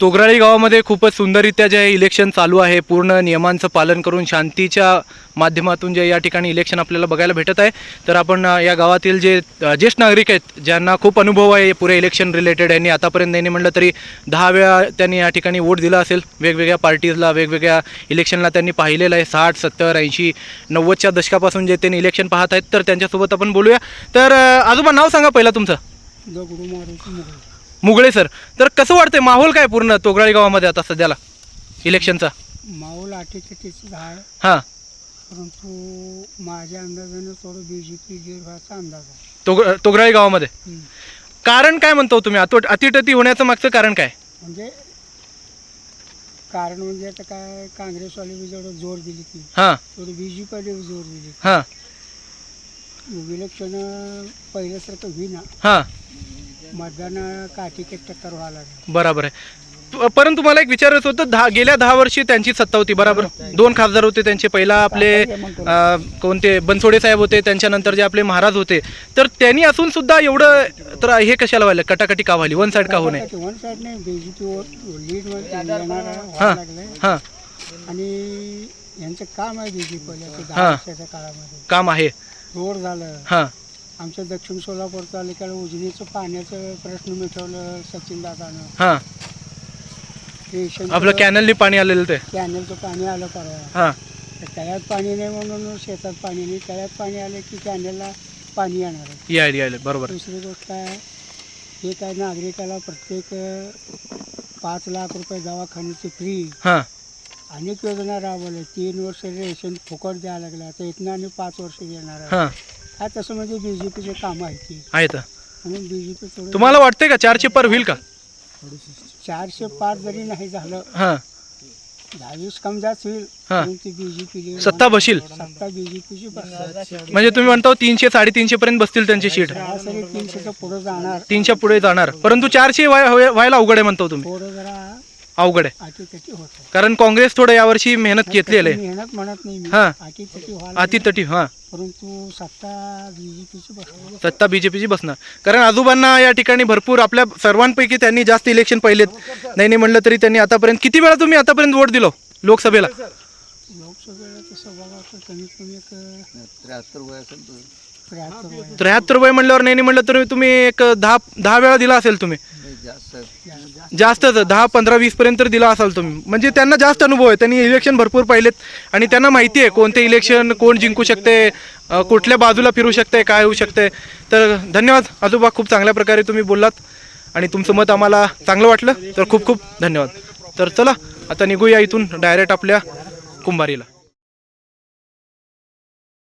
तोगराळी गावामध्ये खूपच सुंदररित्या जे इलेक्शन चालू आहे पूर्ण नियमांचं पालन करून शांतीच्या माध्यमातून जे या ठिकाणी इलेक्शन आपल्याला बघायला भेटत आहे. तर आपण या गावातील जे ज्येष्ठ नागरिक आहेत ज्यांना खूप अनुभव आहे पुरे इलेक्शन रिलेटेड यांनी आतापर्यंत यांनी म्हटलं तरी दहा वेळा त्यांनी या ठिकाणी वोट दिला असेल. वेगवेगळ्या पार्टीजला वेगवेगळ्या इलेक्शनला त्यांनी पाहिलेलं आहे. साठ सत्तर ऐंशी नव्वदच्या दशकापासून जे त्यांनी इलेक्शन पाहत आहेत तर त्यांच्यासोबत आपण बोलूया. तर आजोबा नाव सांगा पहिला तुमचं. मुगळे सर. तर कसं वाटतंय माहोल काय पूर्ण तोगराळी गावामध्ये आता सध्याला? इलेक्शनचा माऊल अटीतटीचं आहे हां. परंतु माझ्या अंदाजानं थोडं बी जे पी व्हायचा अंदाज आहे. तोग तोगराळी गावामध्ये. हम्म. कारण काय म्हणतो तुम्ही? अतो अतिटती होण्याचं मागचं कारण काय? म्हणजे कारण म्हणजे आता काय काँग्रेसवाले बी जेवढं जोर दिली ती हां. तेवढी बी जे पीवाले बी जोर दिली हां. इलेक्शन पहिल्यासारखं होईना. हां. मतदान काठीकेट टक्कर व्हायला लागलं बरोबर आहे. परंतु मला एक विचारायचं होतं दहा गेल्या दहा वर्षी त्यांची सत्ता होती बरोबर? दोन खासदार होते त्यांचे पहिला आपले अं, कोणते बनसोडे साहेब होते त्यांच्यानंतर जे आपले महाराज होते. तर त्यांनी असून सुद्धा एवढं तर हे कशाला व्हायला कटाकटी का व्हाली वन साईड का होऊ नये? वन साईड नाही बी जे पीवर लीड येणार हां व्हायला लागलंय. हां. आणि यांचं काम आहे हां. वर्षाच्या काळामध्ये. काम आहे. रोड झालं. हां. आमच्या दक्षिण सोलापूर तालुक्याला उजनीचं पाण्याचं प्रश्न मिटवलं सचिन दादानं. आपलं कॅनलनी पाणी आलेलं ते. कॅनलचं पाणी आलं परवा. हां. तळ्यात पाणी नाही म्हणून शेतात पाणी नाही. तळ्यात पाणी आलं की कॅनलला पाणी येणार आहे. बरोबर. दुसरी गोष्ट आहे हे काय नागरिकाला प्रत्येक पाच लाख रुपये दवाखान्याची फ्री हां. अनेक योजना राबवल्या. तीन वर्ष रेशन फुकट द्यायला लागलं आता इथनं आणि पाच वर्ष देणार आहे. हां. तसं म्हणजे बी जे पीचे काम आहे ती आहेत. म्हणून बी जे पी थोडं तुम्हाला वाटतंय का चारशे पर होईल का? चारशे पाच जरी नाही झालं हां. दहावीस कम जास्त होईल हां. परंतु बी जे पी सत्ता बशील. सत्ता बी जे पीची बसणार म्हणजे तुम्ही म्हणता तीनशे साडेतीनशे पर्यंत बसतील त्यांची सीट. सरासरी तीनशेच्या पुढे जाणार. तीनच्या पुढे जाणार. परंतु चारशे व्हाय- व्हाय- व्हायला अवघड आहे म्हणतो तुम्ही. थोडं जरा अवघड आहे. होतं कारण काँग्रेस थोडं यावर्षी मेहनत घेतलेली आहे. मेहनत म्हणत नाही मी. हां. व्हायला अतितटी हां. परंतु सत्ता बी जे पीची बसणार. सत्ता बीजेपीची बसणार. कारण आजोबांना या ठिकाणी भरपूर आपल्या सर्वांपैकी त्यांनी जास्त इलेक्शन पाहिलेत. नाही नाही म्हणलं तरी त्यांनी आतापर्यंत किती वेळा तुम्ही आतापर्यंत वोट दिलो लोकसभेला? लोकसभेला तसं बघा तर कमीत कमी एक त्र्याहत्तर वय. त्र्याहत्तर वय म्हणल्यावर नाही नाही म्हणलं तर तुम्ही एक दहा दहा वेळा दिला असेल तुम्ही. जास्तच दहा पंधरा वीस पर्यंत दिला असाल तुम्ही. म्हणजे त्यांना जास्त अनुभव आहे. त्यांनी इलेक्शन भरपूर पाहिलेत. आणि त्यांना माहिती आहे कोणते इलेक्शन कोण जिंकू शकते कुठल्या बाजूला फिरू शकते काय होऊ शकते. तर धन्यवाद. आजोबा खूप चांगल्या प्रकारे तुम्ही बोललात. आणि तुमचं मत आम्हाला चांगलं वाटलं. तर खूप खूप धन्यवाद. तर चला आता निघूया इथून डायरेक्ट आपल्या कुंभारीला.